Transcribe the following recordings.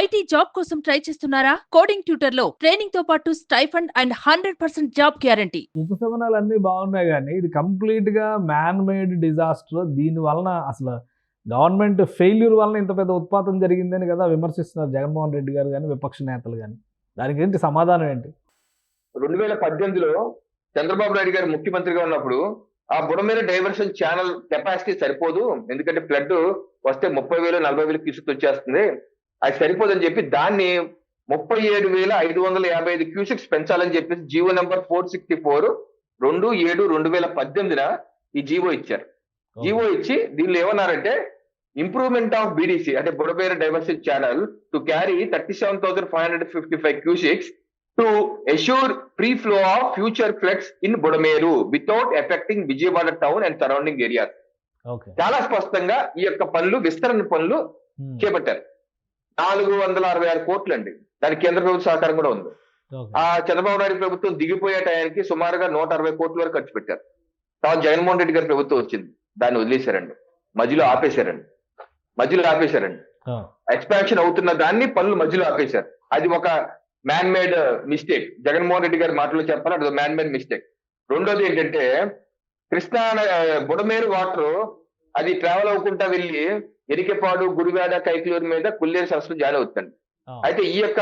IT job కోసం try చేస్తున్నారా? Coding ట్యూటర్లో ట్రైనింగ్తో పాటు stipend and hundred percent job guarantee. ఉపశమనాలు అన్నీ బాగున్నాయి కానీ ఇది కంప్లీట్గా మ్యాన్ మేడ్ డిజాస్టర్. దీని వలన అసలు గవర్నమెంట్ ఫెయిల్యూర్ వలన ఇంత పెద్ద ఉత్పాతం జరిగిందని కదా విమర్శిస్తున్నారు జగన్మోహన్ రెడ్డి గారు కానీ విపక్ష నేతలు కానీ దానికి ఏంటి సమాధానం ఏంటి? రెండు వేల పద్దెనిమిదిలో చంద్రబాబు నాయుడు గారు ముఖ్యమంత్రిగా ఉన్నప్పుడు ఆ బుడమేర డైవర్షన్ ఛానల్ కెపాసిటీ సరిపోదు. ఎందుకంటే ఫ్లడ్ వస్తే ముప్పై వేలు నలభై వేలు క్యూసెక్ వచ్చేస్తుంది అది సరిపోదని చెప్పి దాన్ని ముప్పై ఏడు వేల ఐదు వందల యాభై ఐదు క్యూసెక్స్ పెంచాలని చెప్పేసి GO number four sixty four రెండు ఏడు రెండు వేల పద్దెనిమిదిన ఈ జీవో ఇచ్చారు. జీవో ఇచ్చి దీనిలో ఏమన్నారంటే ఇంప్రూవ్మెంట్ ఆఫ్ బీడీసీ అంటే Budameru diversion channel to carry thirty seven thousand five hundred fifty five cusecs to ensure free flow of future floods in Budameru without affecting Vijayawada town and surrounding areas. చాలా స్పష్టంగా ఈ యొక్క పనులు విస్తరణ పనులు చేపట్టారు. నాలుగు వందల అరవై ఆరు కోట్లు అండి దానికి కేంద్ర ప్రభుత్వ సహకారం కూడా ఉంది. ఆ చంద్రబాబు నాయుడు ప్రభుత్వం దిగిపోయే టయానికి సుమారుగా నూట అరవై కోట్ల వరకు ఖర్చు పెట్టారు. తర్వాత జగన్మోహన్ రెడ్డి గారి ప్రభుత్వం వచ్చింది. దాన్ని వదిలేశారండి. మధ్యలో ఆపేశారండి. మధ్యలో ఆపేశారండి. ఎక్స్పాన్షన్ అవుతున్న దాన్ని పనులు మధ్యలో ఆపేశారు. అది ఒక man made mistake. Jaganmohan Reddy గారి మాటలో చెప్పాలి అది మ్యాన్ మేడ్ మిస్టేక్. రెండోది ఏంటంటే కృష్ణా బుడమేరు వాటర్ అది ట్రావెల్ అవ్వకుండా వెళ్ళి ఎరికెపాడు గుడివాడ కైకలూరు మీద కుల్లేరు సరస్సు జాయిన్ అవుతుంది. అయితే ఈ యొక్క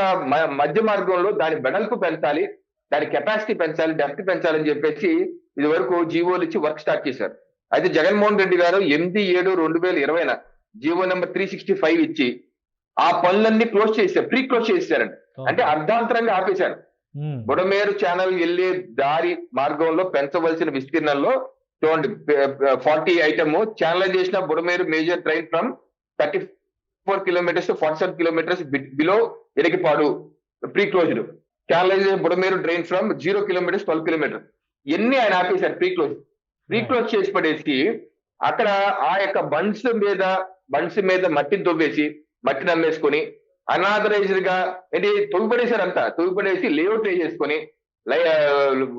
మధ్య మార్గంలో దాని వెడల్పు పెంచాలి దాని కెపాసిటీ పెంచాలి డెప్త్ పెంచాలని చెప్పేసి ఇది వరకు జీవోలు ఇచ్చి వర్క్ స్టార్ట్ చేశారు. అయితే జగన్మోహన్ రెడ్డి గారు ఎనిమిది ఏడు రెండు వేల ఇరవైన GO number three sixty five ఇచ్చి ఆ పనులన్నీ క్లోజ్ చేశారు ప్రీ క్లోజ్ చేశారండి. అంటే అర్ధాంతరంగా ఆపేశారు. బుడమేరు ఛానల్ వెళ్ళే దారి మార్గంలో పెంచవలసిన విస్తీర్ణంలో చూడండి ఫార్టీ ఐటమ్. ఛానలైజేషన్ చేసిన Budameru major drain from thirty four kilometers forty seven kilometers below Enikepadu pre closed channelization Budameru drain from zero kilometers twelve kilometers. ఎన్ని ఆయన ఆపేశారు? ప్రీ క్లోజ్ ప్రీ క్లోజ్ చేసి పడేసి అక్కడ ఆ యొక్క బన్స్ మీద బన్స్ మీద మట్టిని తవ్వేసి మట్టిని అమ్మేసుకొని అనాథరైజ్డ్గా ఏంటి తొగిపడేశారు అంతా తొగిపడేసి లేఅవుట్ వేసేసుకొని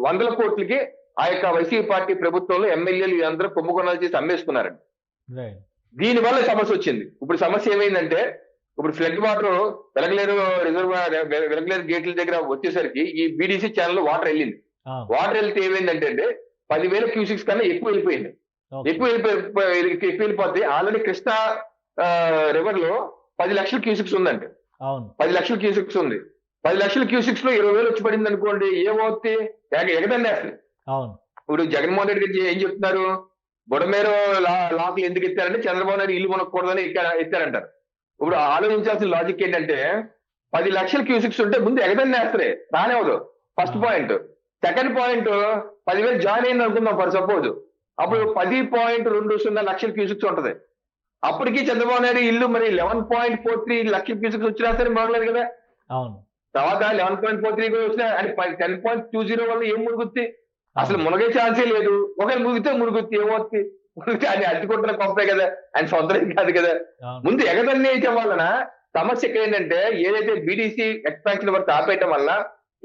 వందల కోట్లకి ఆ యొక్క వైసీపీ పార్టీ ప్రభుత్వంలో ఎమ్మెల్యేలు అందరూ కుంభకోణాలు చేసి అమ్మేసుకున్నారండి. దీని వల్ల సమస్య వచ్చింది. ఇప్పుడు సమస్య ఏమైందంటే ఇప్పుడు flood water Velagaleru reserve Velagaleru గేట్ల దగ్గర వచ్చేసరికి ఈ బీడీసీ ఛానల్ వాటర్ వెళ్ళింది. వాటర్ వెళ్తే ఏమైందంటే పదివేల క్యూసిక్స్ కన్నా ఎక్కువ వెళ్ళిపోయింది. ఎక్కువ వెళ్ళిపోయి ఎక్కువ వెళ్ళిపోతే ఆల్రెడీ కృష్ణా రివర్లో పది లక్షల క్యూసిక్స్ ఉందండి. పది లక్షల క్యూసిక్స్ ఉంది. పది లక్షల క్యూసిక్స్లో ఇరవై వేలు వచ్చి పడింది అనుకోండి ఏమవుతుంది ఎగ- ఎగదండి అసలు. అవును. ఇప్పుడు జగన్మోహన్ రెడ్డి గారు ఏం చెప్తున్నారు? బుడమేరు లా- లాకులు ఎందుకు ఎత్తారంటే చంద్రబాబు నాయుడు ఇల్లు కొనకూడదని ఎత్తారంటారు ఇప్పుడు ఆలోచించాల్సిన లాజిక్ ఏంటంటే పది లక్షల క్యూసిక్స్ ఉంటే ముందు ఎగదండి వేస్తారే రానివ్వదు. ఫస్ట్ పాయింట్ సెకండ్ పాయింట్ పదివేలు జాయిన్ అయింది అనుకుందాం ఫర్ సపోజ్. అప్పుడు పది పాయింట్ రెండు సున్నా లక్షల క్యూసిక్స్ ఉంటది. అప్పటికి చంద్రబాబు నాయుడు ఇల్లు మరి లెవెన్ పాయింట్ ఫోర్ త్రీ లక్షల క్యూసిక్స్ వచ్చినా సరే బాగలేదు కదా. అవును. తర్వాత లెవెన్ పాయింట్ ఫోర్ త్రీ కూడా వచ్చినా అంటే టెన్ పాయింట్ టూ జీరో వల్ల ఏం మునుగుద్ది? అసలు మునగే ఛాన్సే లేదు. ఒకవేళ మునిగితే మునుగుద్ది ఏమవుతుంది మునిగితే అది అడ్డుకుంటున్న కొంపే కదా ఆయన సొంతం కాదు కదా. ముందు ఎగదన్ని వేయటం వలన సమస్య ఇక్కడ ఏంటంటే ఏదైతే బీడీసీ ఎక్స్పాన్షన్ వర్క్ ఆపేయటం వల్ల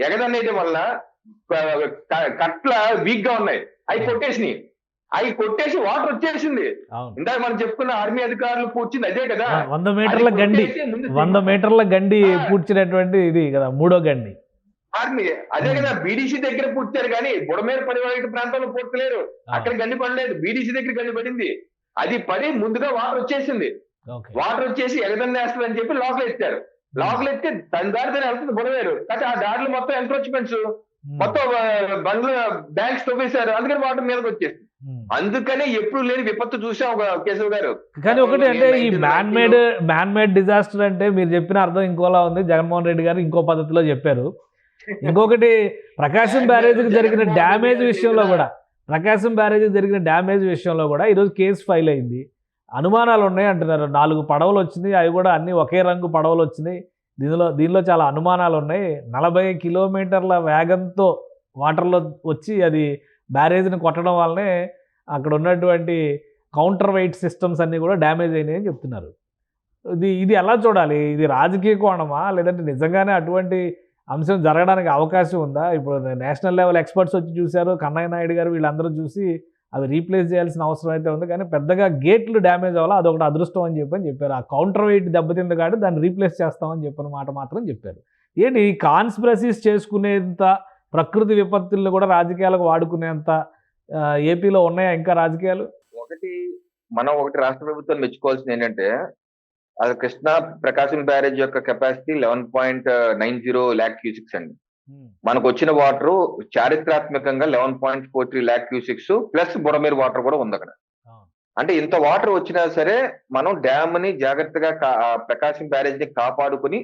ఎగదన్ని వేయటం వల్ల కట్ల వీక్గా ఉన్నాయి. అవి కొట్టేసినాయి. అవి కొట్టేసి వాటర్ వచ్చేసింది. ఇందాక మనం చెప్పుకున్న ఆర్మీ అధికారులు కూర్చుంది అదే కదా. వంద మీటర్ల గండి వంద మీటర్ల గండి. పూడ్చినటువంటి ఇది కదా మూడో గండి. ఆర్మీ. అదే కదా బీడీసీ దగ్గర పుట్టారు కానీ బుడమేరు పరివాహిక ప్రాంతంలో పుట్టలేరు. అక్కడ గండి పడలేదు. బీడీసీ దగ్గర గండి పడింది. అది పడి ముందుగా వాటర్ వచ్చేసింది. వాటర్ వచ్చేసి ఎగదన్నేస్తుంది వేస్తుంది అని చెప్పి లోపల ఎత్తారు. లోపల ఎత్తే దాని దారితో వెళ్తుంది బుడమేరు. కానీ ఆ దారిలో మొత్తం ఎంక్రోచ్మెంట్స్ మొత్తం బండ్లు బ్యాంక్స్ తవ్వేశారు. అందుకని వాటర్ మీదకి వచ్చేసింది ఉమ్. అందుకనే ఎప్పుడు లేని విపత్తు చూసాం ఒక కేశవ్ గారు. కానీ ఒకటి అంటే ఈ man made man made disaster అంటే మీరు చెప్పిన అర్థం ఇంకోలా ఉంది. జగన్మోహన్ రెడ్డి గారు ఇంకో పద్ధతిలో చెప్పారు. ఇంకొకటి ప్రకాశం బ్యారేజ్కి జరిగిన డ్యామేజ్ విషయంలో కూడా ప్రకాశం బ్యారేజ్కి జరిగిన డ్యామేజ్ విషయంలో కూడా ఈరోజు కేసు ఫైల్ అయింది. అనుమానాలు ఉన్నాయి అంటున్నారు. నాలుగు పడవలు వచ్చినాయి అవి కూడా అన్ని ఒకే రంగు పడవలు వచ్చినాయి. దీనిలో దీనిలో చాలా అనుమానాలు ఉన్నాయి. నలభై కిలోమీటర్ల వేగంతో వాటర్లో వచ్చి అది బ్యారేజ్ని కొట్టడం వల్లనే అక్కడ ఉన్నటువంటి కౌంటర్ వెయిట్ సిస్టమ్స్ అన్నీ కూడా డ్యామేజ్ అయినాయి అని చెప్తున్నారు. ఇది ఇది ఎలా చూడాలి? ఇది రాజకీయ కోణమా? లేదంటే నిజంగానే అటువంటి అంశం జరగడానికి అవకాశం ఉందా? ఇప్పుడు నేషనల్ లెవెల్ ఎక్స్పర్ట్స్ వచ్చి చూశారు కన్నయ్య నాయుడు గారు వీళ్ళందరూ చూసి అవి రీప్లేస్ చేయాల్సిన అవసరం అయితే ఉంది. కానీ పెద్దగా గేట్లు డ్యామేజ్ అవ్వాలి? అదొకటి అదృష్టం అని చెప్పని చెప్పారు. ఆ కౌంటర్ వెయిట్ దెబ్బతింది కాబట్టి దాన్ని రీప్లేస్ చేస్తామని చెప్పిన మాట మాత్రం చెప్పారు. ఏంటి? ఈ కాన్స్పిరసీస్ చేసుకునేంత ప్రకృతి విపత్తులను కూడా రాజకీయాలకు వాడుకునేంత ఏపీలో ఉన్నాయా ఇంకా రాజకీయాలు? ఒకటి మనం ఒకటి రాష్ట్ర ప్రభుత్వం మెచ్చుకోవాల్సింది ఏంటంటే అది కృష్ణా ప్రకాశం బ్యారేజ్ యొక్క capacity eleven point nine zero lakh cusecs అండి. మనకు వచ్చిన వాటర్ చారిత్రాత్మకంగా eleven point four three lakh cusecs plus Budameru water కూడా ఉంది అక్కడ. అంటే ఇంత వాటర్ వచ్చినా సరే మనం డ్యామ్ని జాగ్రత్తగా ప్రకాశం బ్యారేజ్ని కాపాడుకుని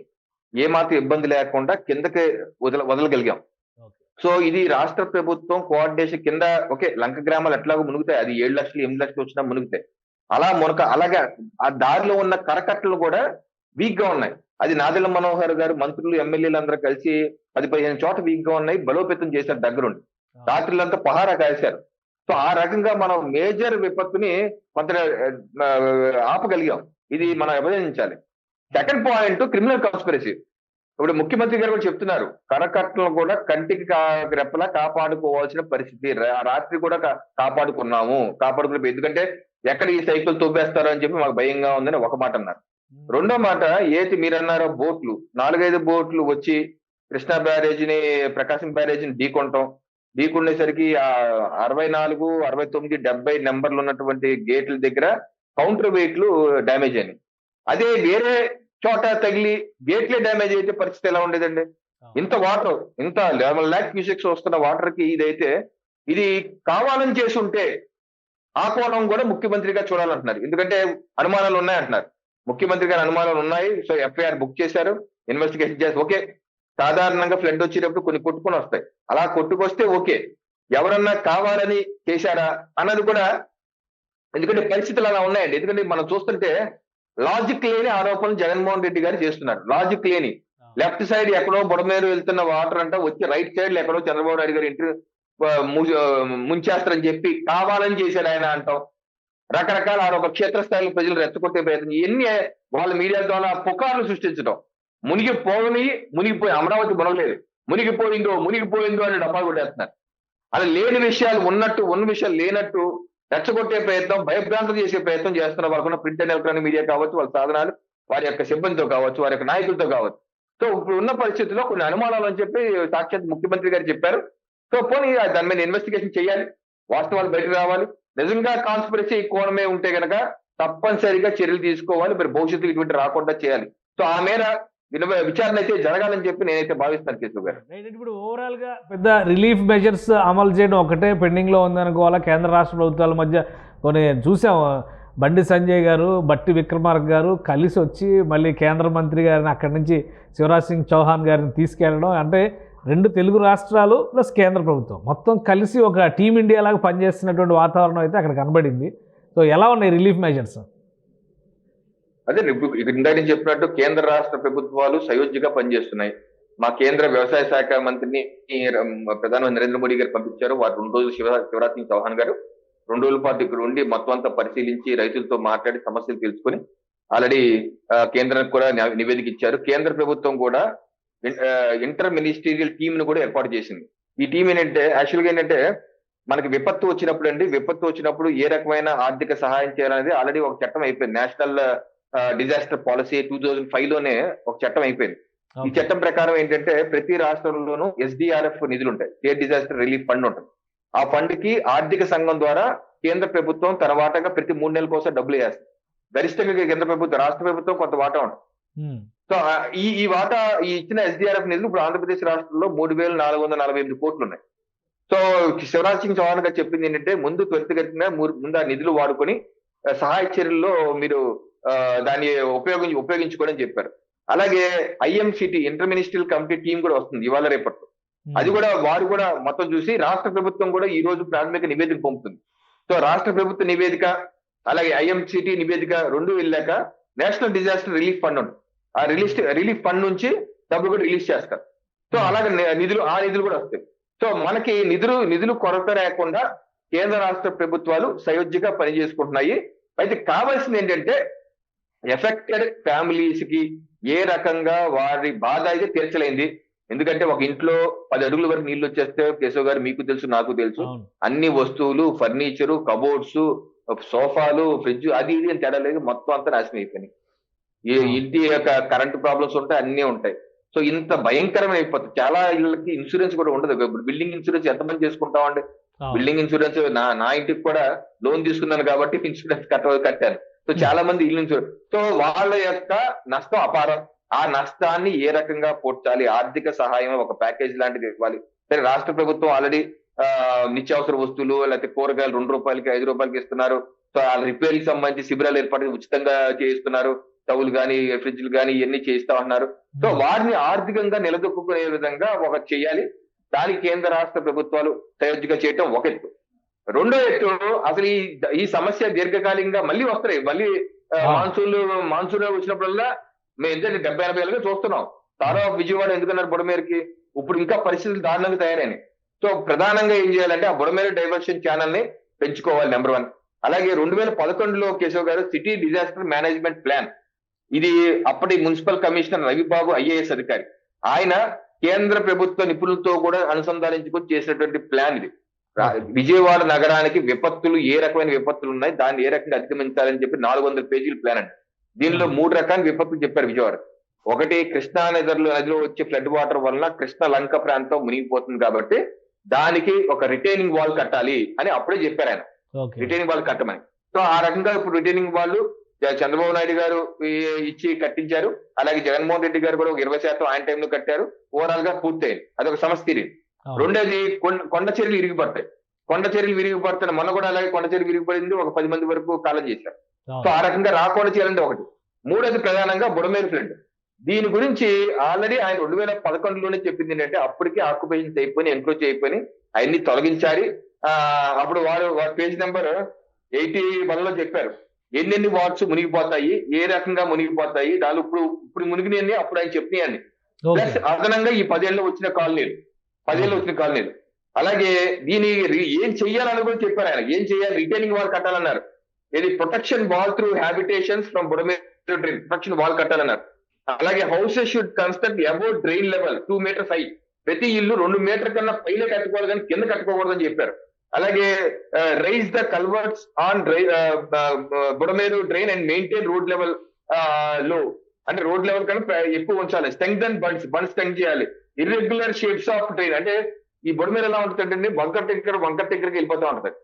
ఏమాత్రం ఇబ్బంది లేకుండా కిందకి వదల వదలగలిగాం. సో ఇది రాష్ట్ర ప్రభుత్వం కోఆర్డినేషన్ కింద ఓకే లంక గ్రామాలు ఎట్లాగో మునుగుతాయి. అది ఏడు లక్షలు ఎనిమిది లక్షలు వచ్చినా మునుగుతాయి. అలా మునక అలాగా ఆ దారిలో ఉన్న కరకట్టలు కూడా వీక్గా ఉన్నాయి. అది నాదెళ్ళ మనోహర్ గారు మంత్రులు ఎమ్మెల్యేలు అందరూ కలిసి పది పదిహేను చోట వీక్గా ఉన్నాయి బలోపేతం చేశారు దగ్గరుండి. రాత్రులంతా పహారా కాశారు సో ఆ రకంగా మనం మేజర్ విపత్తుని కొంత ఆపగలిగాం. ఇది మనం అభినందించాలి సెకండ్ పాయింట్ క్రిమినల్ కాన్స్పిరసీ ఇప్పుడు ముఖ్యమంత్రి గారు కూడా చెప్తున్నారు కరకట్టలను కూడా కంటికి రెప్పలా కాపాడుకోవాల్సిన పరిస్థితి. రాత్రి కూడా కాపాడుకున్నాము కాపాడుకునే ఎందుకంటే ఎక్కడ ఈ సైకిల్ తొబ్బేస్తారో అని చెప్పి మాకు భయంగా ఉందని ఒక మాట అన్నారు. రెండో మాట ఏది మీరన్నారో బోట్లు నాలుగైదు బోట్లు వచ్చి కృష్ణా బ్యారేజీని ప్రకాశం బ్యారేజీని ఢీకొంటాం ఢీకొండేసరికి ఆ అరవై నాలుగు అరవై తొమ్మిది డెబ్బై నెంబర్లు ఉన్నటువంటి గేట్ల దగ్గర కౌంటర్ వెయిట్లు డ్యామేజ్ అయినాయి. అదే వేరే చోట తగిలి గేట్లే డ్యామేజ్ అయితే పరిస్థితి ఎలా ఉండేదండి? ఇంత వాటర్ ఇంత లెవెన్ ల్యాక్ క్యూసెక్స్ వస్తున్న వాటర్కి ఇదైతే ఇది కావాలని చేసి ఉంటే ఆ కోణం కూడా ముఖ్యమంత్రిగా చూడాలంటున్నారు. ఎందుకంటే అనుమానాలు ఉన్నాయంటున్నారు. ముఖ్యమంత్రి గారి అనుమానాలు ఉన్నాయి. సో ఎఫ్ఐఆర్ బుక్ చేశారు. ఇన్వెస్టిగేషన్ చేసి ఓకే. సాధారణంగా ఫ్లడ్ వచ్చేటప్పుడు కొన్ని కొట్టుకొని వస్తాయి. అలా కొట్టుకొస్తే ఓకే. ఎవరన్నా కావాలని చేశారా అన్నది కూడా ఎందుకంటే పరిస్థితులు అలా ఉన్నాయండి. ఎందుకంటే మనం చూస్తుంటే లాజిక్ లేని ఆరోపణలు జగన్మోహన్ రెడ్డి గారు చేస్తున్నారు. లాజిక్ లేని. లెఫ్ట్ సైడ్ ఎక్కడో బుడమేరు వెళ్తున్న వాటర్ అంట వచ్చి రైట్ సైడ్ ఎక్కడో చంద్రబాబు నాయుడు గారు ఇంటి ఆ, ము- ఆ, ముంచేస్తారని చెప్పి కావాలని చేశాడు ఆయన అంటాం. రకరకాల ఒక క్షేత్రస్థాయిలో ప్రజలు రెచ్చగొట్టే ప్రయత్నం ఇవన్నీ వాళ్ళ మీడియా ద్వారా పుకార్లు సృష్టించడం. మునిగిపోని మునిగిపోయి అమరావతి మునగలేదు మునిగిపోయిందో మునిగిపోయిందో అని డబ్బాలు కొట్టేస్తున్నారు. అలా లేని విషయాలు ఉన్నట్టు ఉన్న విషయాలు లేనట్టు రెచ్చగొట్టే ప్రయత్నం భయభ్రాంతం చేసే ప్రయత్నం చేస్తున్న వాళ్ళకున్న ప్రింట్ అండ్ ఎలక్ట్రానిక్ మీడియా కావచ్చు వాళ్ళ సాధనాలు వారి యొక్క సిబ్బందితో కావచ్చు వారి యొక్క నాయకులతో కావచ్చు. సో ఇప్పుడు ఉన్న పరిస్థితుల్లో కొన్ని అనుమానాలు అని చెప్పి సాక్షాత్ ముఖ్యమంత్రి గారు చెప్పారు. సో పోనీ దాని మీద ఇన్వెస్టిగేషన్ చేయాలి. వాస్తవాలు బయటకు రావాలి. నిజంగా కాన్స్పిరసీ కోణమే ఉంటే గనక తప్పనిసరిగా చర్యలు తీసుకోవాలి. మరి భవిష్యత్తులో ఇటువంటి రాకుండా చేయాలి. సో ఆ మేర విచారణ అయితే జరగాలని చెప్పి నేనైతే భావిస్తాను కేసు గారు. ఇప్పుడు ఓవరాల్గా పెద్ద రిలీఫ్ మెజర్స్ అమలు చేయడం ఒకటే పెండింగ్లో ఉందనుకోవాలా? కేంద్ర రాష్ట్ర ప్రభుత్వాల మధ్య కొన్ని చూసాం. బండి సంజయ్ గారు బట్టి విక్రమార్క గారు కలిసి వచ్చి మళ్ళీ కేంద్ర మంత్రి గారిని అక్కడి నుంచి శివరాజ్ సింగ్ చౌహాన్ గారిని తీసుకెళ్ళడం. అంటే రెండు తెలుగు రాష్ట్రాలు ప్లస్ కేంద్ర ప్రభుత్వం. మొత్తం కలిసి ఒక టీం ఇండియా లాగా పనిచేస్తున్నటువంటి వాతావరణం అయితే అక్కడ కనబడింది. సో ఎలా ఉన్నాయి రిలీఫ్ మెజర్స్ అదే ఇక్కడ ఇందాక నేను చెప్పినట్టు కేంద్ర రాష్ట్ర ప్రభుత్వాలు సయోధ్యగా పనిచేస్తున్నాయి. మా కేంద్ర వ్యవసాయ శాఖ మంత్రిని ప్రధానమంత్రి నరేంద్ర మోడీ గారు పంపించారు. వారు రెండు రోజులు శివ శివరాజ్ సింగ్ చౌహాన్ గారు. రెండు రోజుల పాటు ఇక్కడ ఉండి మొత్తం అంతా పరిశీలించి రైతులతో మాట్లాడి సమస్యలు తెలుసుకొని ఆల్రెడీ కేంద్రానికి కూడా నివేదిక ఇచ్చారు. కేంద్ర ప్రభుత్వం కూడా ఇంటర్ మినిస్టీరియల్ టీమ్ను కూడా ఏర్పాటు చేసింది. ఈ టీం ఏంటంటే యాక్చువల్గా ఏంటంటే మనకి విపత్తు వచ్చినప్పుడు అండి విపత్తు వచ్చినప్పుడు ఏ రకమైన ఆర్థిక సహాయం చేయాలనేది ఆల్రెడీ ఒక చట్టం అయిపోయింది. National disaster policy two thousand ఫైవ్లోనే ఒక చట్టం అయిపోయింది. ఈ చట్టం ప్రకారం ఏంటంటే ప్రతి రాష్ట్రంలోనూ ఎస్డిఆర్ఎఫ్ నిధులు ఉంటాయి. స్టేట్ డిజాస్టర్ రిలీఫ్ ఫండ్ ఉంటుంది. ఆ ఫండ్కి ఆర్థిక సంఘం ద్వారా కేంద్ర ప్రభుత్వం తన వాటాగా ప్రతి మూడు నెలల కోసం డబ్బులు వేస్తుంది. గరిష్టంగా కేంద్ర ప్రభుత్వం రాష్ట్ర ప్రభుత్వం కొంత వాటా ఉంటుంది. సో ఈ ఈ వాటా ఈ ఇచ్చిన ఎస్డిఆర్ఎఫ్ నిధులు ఇప్పుడు ఆంధ్రప్రదేశ్ రాష్ట్రంలో మూడు వేల నాలుగు వందల నలభై ఎనిమిది కోట్లు ఉన్నాయి సో శివరాజ్ సింగ్ చౌహాన్ గారు చెప్పింది ఏంటంటే ముందు త్వరితగతిన ముందు ఆ నిధులు వాడుకొని సహాయ చర్యల్లో మీరు దాన్ని ఉపయోగించి ఉపయోగించుకోవడం చెప్పారు. అలాగే IMCT inter ministerial committee team కూడా వస్తుంది ఇవాళ రేపట్లో. అది కూడా వారు కూడా మొత్తం చూసి రాష్ట్ర ప్రభుత్వం కూడా ఈ రోజు ప్రాథమిక నివేదిక పంపుతుంది. సో రాష్ట్ర ప్రభుత్వ నివేదిక అలాగే ఐఎంసిటి నివేదిక రెండు వెళ్ళాక నేషనల్ డిజాస్టర్ రిలీఫ్ ఫండ్ ఉంటుంది. ఆ రిలీఫ్ రిలీఫ్ ఫండ్ నుంచి డబ్బులు కూడా రిలీజ్ చేస్తారు. సో అలాగే నిధులు ఆ నిధులు కూడా వస్తాయి. సో మనకి నిధులు నిధులు కొరత లేకుండా కేంద్ర రాష్ట్ర ప్రభుత్వాలు సయోధ్యగా పనిచేసుకుంటున్నాయి. అయితే కావాల్సింది ఏంటంటే ఎఫెక్టెడ్ ఫ్యామిలీస్కి ఏ రకంగా వారి బాధ అయితే తీర్చలేంది ఎందుకంటే ఒక ఇంట్లో పది అడుగుల వరకు నీళ్ళు వచ్చేస్తే కేశవ్ గారు మీకు తెలుసు నాకు తెలుసు. అన్ని వస్తువులు ఫర్నిచర్ కబోర్డ్స్ సోఫాలు ఫ్రిడ్జ్ అది ఇది అని తేడా లేదు. మొత్తం అంతా నాశనం అయిపోయినాయి. ఇంటి యొక్క కరెంట్ ప్రాబ్లమ్స్ ఉంటాయి అన్ని ఉంటాయి. సో ఇంత భయంకరమైన అయిపోతుంది చాలా ఇళ్ళకి ఇన్సూరెన్స్ కూడా ఉండదు. ఇప్పుడు బిల్డింగ్ ఇన్సూరెన్స్ ఎంతమంది చేసుకుంటామండి. బిల్డింగ్ ఇన్సూరెన్స్ నా నా ఇంటికి కూడా లోన్ తీసుకున్నాను కాబట్టి ఇన్సూరెన్స్ కట్ట కట్టాను. సో చాలా మంది ఇల్లు ఇన్సూరెన్స్ సో వాళ్ళ యొక్క నష్టం అపారం. ఆ నష్టాన్ని ఏ రకంగా పోడ్చాలి ఆర్థిక సహాయం ఒక ప్యాకేజ్ లాంటిది ఇవ్వాలి. సరే రాష్ట్ర ప్రభుత్వం ఆల్రెడీ నిత్యావసర వస్తువులు లేకపోతే కూరగాయలు రెండు రూపాయలకి ఐదు రూపాయలకి ఇస్తున్నారు. సో ఆ రిపేర్కి సంబంధించి శిబిరాలు ఏర్పాటు ఉచితంగా చేయిస్తున్నారు. స్టవ్లు కానీ ఫ్రిడ్జ్లు కానీ ఇవన్నీ చేయిస్తా ఉన్నారు. సో వారిని ఆర్థికంగా నిలదొక్కునే విధంగా ఒక చేయాలి. దానికి కేంద్ర రాష్ట్ర ప్రభుత్వాలు సయోధ్యగా చేయటం ఒక ఎత్తు రెండో ఎత్తు అసలు ఈ ఈ సమస్య దీర్ఘకాలికంగా మళ్ళీ వస్తాయి. మళ్ళీ. మాన్సూన్లు మాన్సూన్ వచ్చినప్పుడల్లా మేము ఎందుకంటే డెబ్బై ఎనభై ఏళ్ళుగా చూస్తున్నాం. తారా విజయవాడ ఎందుకన్నారు బుడమేరుకి? ఇప్పుడు ఇంకా పరిస్థితులు దారుణంగా తయారైనాయి. సో ప్రధానంగా ఏం చేయాలంటే ఆ బుడమేరు డైవర్షన్ ఛానల్ని పెంచుకోవాలి నెంబర్ వన్. అలాగే రెండు వేల పదకొండులో కేశవ్ గారు సిటీ డిజాస్టర్ మేనేజ్మెంట్ ప్లాన్ ఇది అప్పటి మున్సిపల్ కమిషనర్ రవిబాబు ఐఏఎస్ అధికారి. ఆయన కేంద్ర ప్రభుత్వ నిపుణులతో కూడా అనుసంధానించుకొని చేసినటువంటి ప్లాన్ ఇది. విజయవాడ నగరానికి విపత్తులు ఏ రకమైన విపత్తులు ఉన్నాయి దాన్ని ఏ రకంగా అధిగమించాలని చెప్పి నాలుగు వందల పేజీల ప్లాన్ అండి. దీనిలో మూడు రకాల విపత్తులు చెప్పారు విజయవాడ. ఒకటి కృష్ణా నదిలో నదిలో వచ్చే ఫ్లడ్ వాటర్ వలన కృష్ణ లంక ప్రాంతం మునిగిపోతుంది కాబట్టి దానికి ఒక రిటైనింగ్ వాల్ కట్టాలి అని అప్పుడే చెప్పారు ఆయన. రిటైనింగ్ వాల్ కట్టమని. సో ఆ రకంగా ఇప్పుడు రిటైనింగ్ వాళ్ళు చంద్రబాబు నాయుడు గారు ఇచ్చి కట్టించారు. అలాగే జగన్మోహన్ రెడ్డి గారు కూడా ఒక ఇరవై శాతం ఆయన టైంలో కట్టారు. ఓవరాల్గా పూర్తయింది. అదొక సమస్య. రెండోది కొండ- చర్యలు విరిగిపడతాయి కొండ చర్యలు విరిగిపడుతున్నాయి మొన్న కూడా అలాగే కొండ చర్యలు విరిగిపడింది. ఒక పది మంది వరకు కాలం చేశారు. సో. ఆ రకంగా రాకుండా చేయాలంటే ఒకటి. మూడోది ప్రధానంగా బుడమేరు ఫ్లడ్. దీని గురించి ఆల్రెడీ ఆయన రెండు వేల పదకొండులోనే చెప్పింది ఏంటంటే అప్పటికే ఆక్యుపేషన్స్ అయిపోయి ఎంక్రోచ్ అయిపోయి అవన్నీ తొలగించాలి. ఆ అప్పుడు వారు వారి పేజ్ నెంబర్ ఎయిటీ వన్లో చెప్పారు. ఎన్నెన్ని వార్డ్స్ మునిగిపోతాయి ఏ రకంగా మునిగిపోతాయి దాని ఇప్పుడు ఇప్పుడు మునిగినాయని అప్పుడు ఆయన చెప్పినాయని ప్లస్ అదనంగా ఈ పదేళ్ళు వచ్చిన కాలనీలు పదేళ్ళు వచ్చిన కాలనీలు. అలాగే దీని ఏం చెయ్యాలని కూడా చెప్పారు ఆయన. ఏం చేయాలి రిటైనింగ్ వాల్ కట్టాలన్నారు. ఇది protection wall through habitations from Budameru protection wall కట్టాలన్నారు. అలాగే houses should construct about drain level two meters high ప్రతి ఇల్లు రెండు మీటర్ కన్నా పైన కట్టుకోవాలి కానీ కింద కట్టుకోకూడదని చెప్పారు. అలాగే raise the culverts on Budameru drain and maintain road లెవెల్లో అంటే రోడ్ లెవెల్ కన్నా ఎక్కువ ఉంచాలి. స్ట్రెంగ్ అండ్ బండ్స్ బండ్ స్ట్రెంగ్ చేయాలి. ఇర్రెగ్యులర్ షేప్స్ ఆఫ్ డ్రైన్ అంటే ఈ బుడమేరు ఎలా ఉంటుందంటే వంకర్ టెక్కర్ వంకర్ టెక్కర్కి వెళ్ళిపోతూ ఉంటది.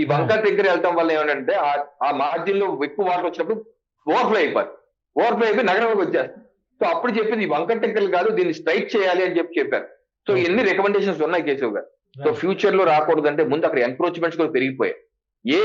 ఈ వంకర్ టెక్కర్ వెళ్తాం వల్ల ఏమంటే ఆ- మార్జిన్లో ఎక్కువ వాటర్ వచ్చినప్పుడు ఓవర్ఫ్లో అయిపోతుంది ఓవర్ఫ్లో అయిపోయి నగరంలోకి వచ్చేస్తుంది. సో అప్పుడు చెప్పింది ఈ వంకర్ టెక్కర్లు కాదు దీన్ని స్ట్రైక్ చేయాలి అని చెప్పి చెప్పారు. సో ఎన్ని రికమెండేషన్స్ ఉన్నాయి కేశవ్ గారు? సో ఫ్యూచర్లో రాకూడదంటే ముందు అక్కడ ఎంక్రోచ్మెంట్స్ కూడా పెరిగిపోయాయి. ఏ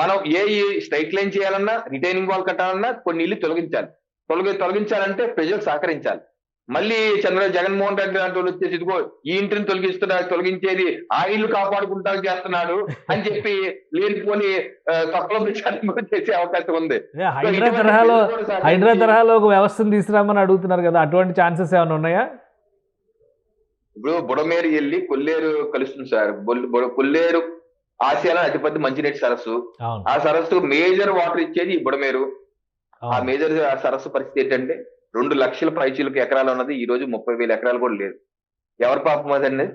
మనం ఏ స్ట్రైట్ లైన్ చేయాలన్నా రిటైనింగ్ వాల్ కట్టాలన్నా కొన్ని ఇల్లు తొలగించాలి. తొలగి తొలగించాలంటే ప్రజలు సహకరించాలి. మళ్ళీ చంద్ర జగన్మోహన్ రెడ్డి లాంటి వాళ్ళు వచ్చేసి ఇదిగో ఈ ఇంటిని తొలగిస్తున్నారు తొలగించేది ఆ ఇల్లు కాపాడుకుంటా చేస్తున్నాడు అని చెప్పి లేనిపోని తక్కువ చేసే అవకాశం ఉంది. ఇటువంటి తరహాలో హైడ్రా తరహాలో ఒక వ్యవస్థను తీసుకురామని అడుగుతున్నారు కదా అటువంటి ఛాన్సెస్ ఏమైనా ఉన్నాయా? ఇప్పుడు బుడమేరు వెళ్ళి కొల్లేరు కలుస్తుంది సార్. కొల్లేరు ఆసియాలో అతిపెద్ద మంచినీటి సరస్సు. ఆ సరస్సు మేజర్ వాటర్ ఇచ్చేది ఈ బుడమేరు. ఆ. మేజర్ ఆ సరస్సు పరిస్థితి ఏంటంటే రెండు లక్షల పైచీలకు ఎకరాలు ఉన్నది. ఈ రోజు ముప్పై వేల ఎకరాలు కూడా లేదు. ఎవరి పాపం అదండి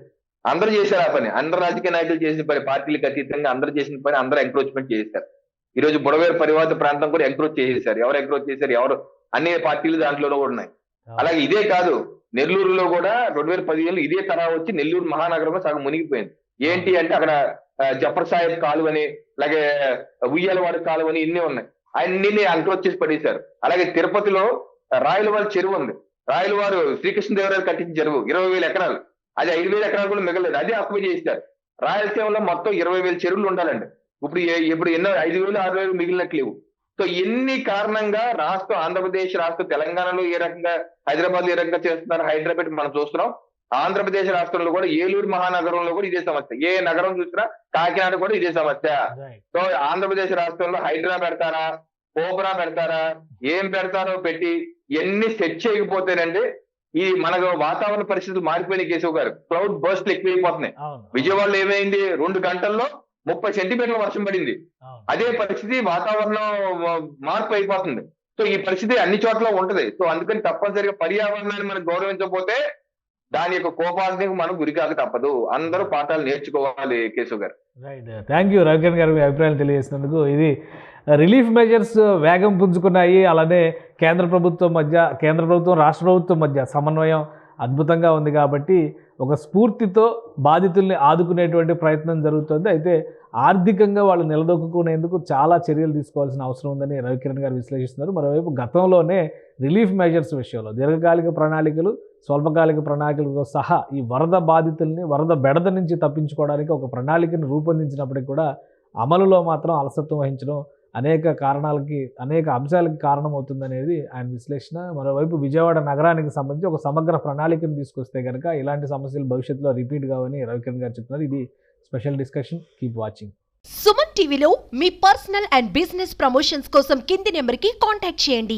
అందరూ చేశారు ఆ పని. అందరు రాజకీయ నాయకులు చేసిన పని పార్టీలకు అతీతంగా అందరూ చేసిన పని అందరూ ఎంక్రోచ్మెంట్ చేశారు. ఈ రోజు బుడవేరు పరివాద ప్రాంతం కూడా ఎంక్రోచ్ చేసేసారు ఎవరు ఎంక్రోచ్ చేశారు? ఎవరు? అన్ని పార్టీలు దాంట్లో కూడా ఉన్నాయి. అలాగే ఇదే కాదు నెల్లూరులో కూడా రెండు వేల పదిహేను ఇదే తరహా వచ్చి నెల్లూరు మహానగరంలో సగం మునిగిపోయింది. ఏంటి అంటే అక్కడ జఫర్ సాహెబ్ కాలువ అని అలాగే ఉయ్యాలవాడి కాలువ అని ఇన్ని ఉన్నాయి. అన్ని చేసి పడేశారు. అలాగే తిరుపతిలో రాయలవారి చెరువు ఉంది. రాయలవారు శ్రీకృష్ణదేవరాయలు కట్టించిన చెరువు ఇరవై వేల ఎకరాలు. అది ఐదు వేల ఎకరాలు కూడా మిగలేదు. అదే అక్కువ చేశారు రాయలసీమలో మొత్తం ఇరవై వేల చెరువులు ఉండాలండి. ఇప్పుడు ఇప్పుడు ఎన్నో ఐదు వేలు ఆరు వేలు మిగిలినట్లు లేవు. సో ఎన్ని కారణంగా రాష్ట్రం ఆంధ్రప్రదేశ్ రాష్ట్రం తెలంగాణలో ఏ రకంగా హైదరాబాద్ ఏ రకంగా చేస్తున్నారు హైదరాబాద్ మనం చూస్తున్నాం. ఆంధ్రప్రదేశ్ రాష్ట్రంలో కూడా ఏలూరు మహానగరంలో కూడా ఇదే సమస్య. ఏ నగరం చూసినా కాకినాడ కూడా ఇదే సమస్య. సో ఆంధ్రప్రదేశ్ రాష్ట్రంలో హైడ్రా పెడతారా? కోబ్రా పెడతారా? ఏం పెడతారో పెట్టి ఎన్ని సెట్ చేయకపోతేనండి ఈ మనకు వాతావరణ పరిస్థితులు మారిపోయిన కేశవ్ గారు. క్లౌడ్ బర్స్ట్ ఎక్కువైపోతున్నాయి. విజయవాడలో ఏమైంది? రెండు గంటల్లో ముప్పై సెంటీమీటర్ల వర్షం పడింది. అదే పరిస్థితి వాతావరణం మార్పు అయిపోతుంది. సో ఈ పరిస్థితి అన్ని చోట్ల ఉంటది. సో అందుకని తప్పనిసరిగా పర్యావరణాన్ని మనం గౌరవించకపోతే దాని యొక్క కోపానికి మనం గురికాక తప్పదు. అందరూ పాఠాలు నేర్చుకోవాలి కేశవ్ గారు. రైట్ థ్యాంక్ యూ రవికిరణ్ గారు మీ అభిప్రాయాలు తెలియజేసినందుకు. ఇది రిలీఫ్ మెజర్స్ వేగం పుంజుకున్నాయి. అలానే కేంద్ర ప్రభుత్వం మధ్య కేంద్ర ప్రభుత్వం రాష్ట్ర ప్రభుత్వం మధ్య సమన్వయం అద్భుతంగా ఉంది కాబట్టి ఒక స్ఫూర్తితో బాధితుల్ని ఆదుకునేటువంటి ప్రయత్నం జరుగుతుంది. అయితే ఆర్థికంగా వాళ్ళు నిలదొక్కునేందుకు చాలా చర్యలు తీసుకోవాల్సిన అవసరం ఉందని రవికిరణ్ గారు విశ్లేషిస్తున్నారు. మరోవైపు గతంలోనే రిలీఫ్ మెజర్స్ విషయంలో దీర్ఘకాలిక ప్రణాళికలు స్వల్పకాలిక ప్రణాళికలతో సహా ఈ వరద బాధితుల్ని వరద బెడద నుంచి తప్పించుకోవడానికి ఒక ప్రణాళికను రూపొందించినప్పటికీ కూడా అమలులో మాత్రం అలసత్వం వహించడం అనేక కారణాలకి అనేక అంశాలకి కారణమవుతుందనేది ఆయన విశ్లేషణ. మరోవైపు విజయవాడ నగరానికి సంబంధించి ఒక సమగ్ర ప్రణాళికను తీసుకొస్తే కనుక ఇలాంటి సమస్యలు భవిష్యత్తులో రిపీట్ కావని రవికిరణ్ గారు చెప్తున్నారు. ఇది special discussion. Keep watching. Suman టీవీలో మీ పర్సనల్ అండ్ బిజినెస్ ప్రమోషన్స్ కోసం కింది నెంబర్కి కాంటాక్ట్ చేయండి.